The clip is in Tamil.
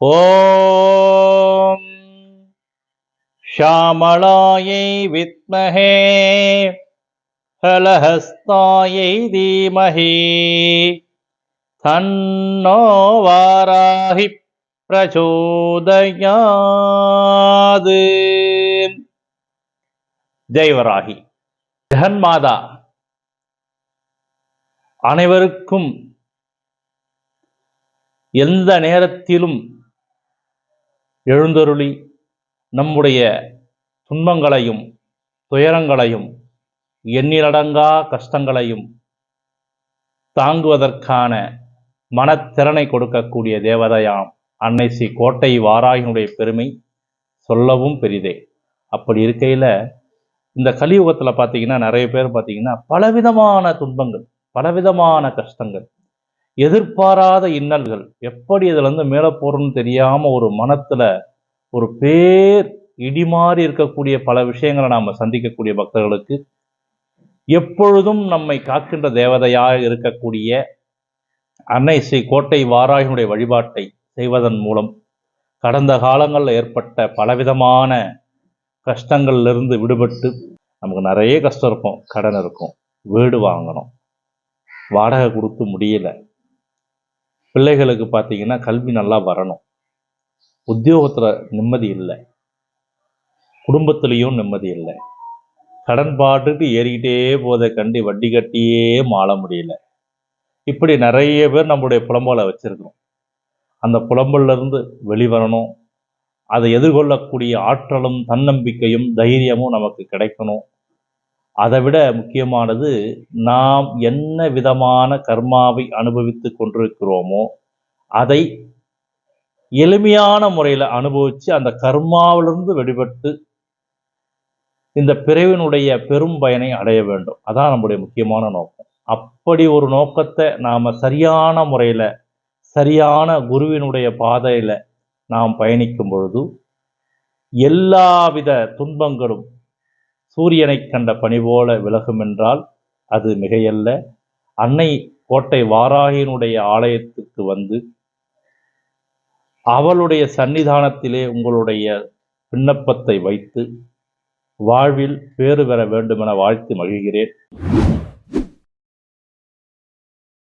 ॐ श्यामलायै विद्महे हलहस्तायै धीमहि तन्नो वाराहि பிரச்சோதயாது ஜெய்வராகி ஜெகன்மாதா அனைவருக்கும் எந்த நேரத்திலும் எழுந்தருளி நம்முடைய துன்பங்களையும் துயரங்களையும் எண்ணிலடங்கா கஷ்டங்களையும் தாங்குவதற்கான மனத்திறனை கொடுக்கக்கூடிய தேவதையாம் அன்னை ஸ்ரீ கோட்டை வாராயினுடைய பெருமை சொல்லவும் பெரிதே. அப்படி இருக்கையில் இந்த கலியுகத்தில் பார்த்தீங்கன்னா நிறைய பேர் பார்த்தீங்கன்னா பலவிதமான துன்பங்கள் பலவிதமான கஷ்டங்கள் எதிர்பாராத இன்னல்கள். எப்படி இதுலேருந்து மேலே போகிறோன்னு தெரியாமல் ஒரு மனத்தில் ஒரு பேர் இடிமாறி இருக்கக்கூடிய பல விஷயங்களை நாம் சந்திக்கக்கூடிய பக்தர்களுக்கு எப்பொழுதும் நம்மை காக்கின்ற தேவதையாக இருக்கக்கூடிய அன்னை ஸ்ரீ கோட்டை வாராயினுடைய வழிபாட்டை செய்வதன் மூலம் கடந்த காலங்களில் ஏற்பட்ட பலவிதமான கஷ்டங்கள்லேருந்து விடுபட்டு நமக்கு நிறைய கஷ்டம் இருக்கும் கடன் இருக்கும் வீடு வாங்கணும் வாடகை கொடுத்து முடியல. பிள்ளைகளுக்கு பார்த்தீங்கன்னா கல்வி நல்லா வரணும். உத்தியோகத்தில் நிம்மதி இல்லை. குடும்பத்துலேயும் நிம்மதி இல்லை. கடன் பாட்டுக்கு ஏறிக்கிட்டே போதை கண்டி வட்டி கட்டியே மாள முடியல. இப்படி நிறைய பேர் நம்முடைய புலம்பலை வச்சுருக்கிறோம். அந்த புலம்பல்லிருந்து வெளிவரணும். அதை எதிர்கொள்ளக்கூடிய ஆற்றலும் தன்னம்பிக்கையும் தைரியமும் நமக்கு கிடைக்கணும். அதை விட முக்கியமானது நாம் என்ன விதமான கர்மாவை அனுபவித்து கொண்டிருக்கிறோமோ அதை எளிமையான முறையில் அனுபவித்து அந்த கர்மாவிலிருந்து வெளிப்பட்டு இந்த பிறவினுடைய பெரும் பயனை அடைய வேண்டும். அதான் நம்முடைய முக்கியமான நோக்கம். அப்படி ஒரு நோக்கத்தை நாம் சரியான முறையில் சரியான குருவினுடைய பாதையில் நாம் பயணிக்கும் பொழுது எல்லாவித துன்பங்களும் சூரியனை கண்ட பணி போல விலகும் என்றால் அது மிகையல்ல. அன்னை கோட்டை வாராகினுடைய ஆலயத்துக்கு வந்து அவளுடைய சன்னிதானத்திலே உங்களுடைய விண்ணப்பத்தை வைத்து வாழ்வில் பேறு பெற வேண்டுமென வாழ்த்து மகிழ்கிறேன்.